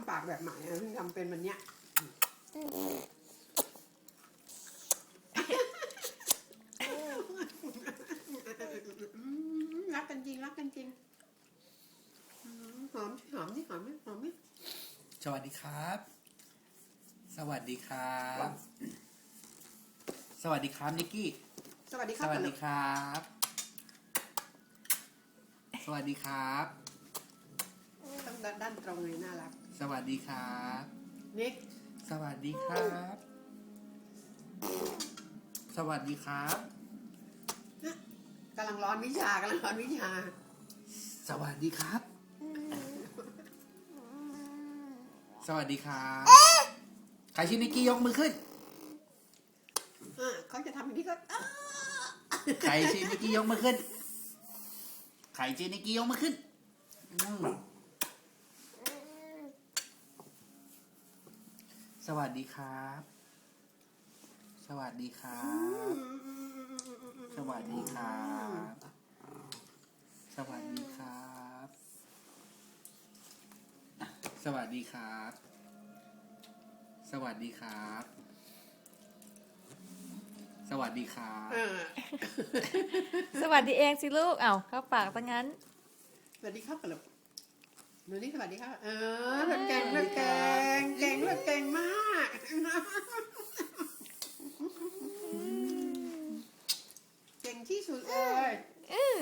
ำปากแบบใหม่อะเพิ่งทำเป็นวันเนี้ยอืมรักกันจริงรักกันจริงอืมหอมหอมนี่หอมไหมหอมไหมสวัสดีครับ สวัสดีครับ สวัสดีครับนิกกี้ สวัสดีคสรับวัสดีครับ สวัสดีครับต้อง ด้านด้านตรงเลยน่ารัก สวัสดีครับนิกสวัสดีครับ สวัสดีครับ กำลังร้อนวิชากำลังร้อนวิชา สวัสดีครับ สวัสดีครับใครชื่อนิกกี้ยกมือขึ้นอะเขาจะทำอย่างนี้ก็อ้าใครชื่อนิกกี้ยกมือขึ้นใครชื่อนิกกี้ยกมือขึ้นอืม สวัสดีครับ สวัสดีครับ สวัสดีครับ สวัสดีครับ สวัสดีครับ สวัสดีครับ สวัสดีครับเออสวัสดีเองสิลูก เอ้าเข้าปากตั้งงั้น สวัสดีครับกันลูกหนูนี่สวัสดีครับ เออเธอเก่งเธอเก่งเก่งเธอเก่งมาก เก่งที่สุดเลย อืม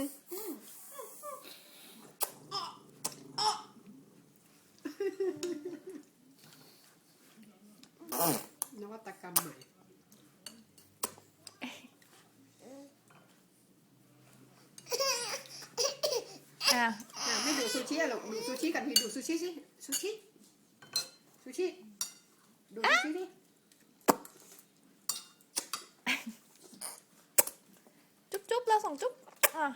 น วัตกรรมใหม่ อะอะไม่ดูซูชิอะลูกดูซูชิกันทีดูซูชิสิซูชิซูชิดูซูชิดิจุ๊บจุ๊บเราส่งจุ๊บอะ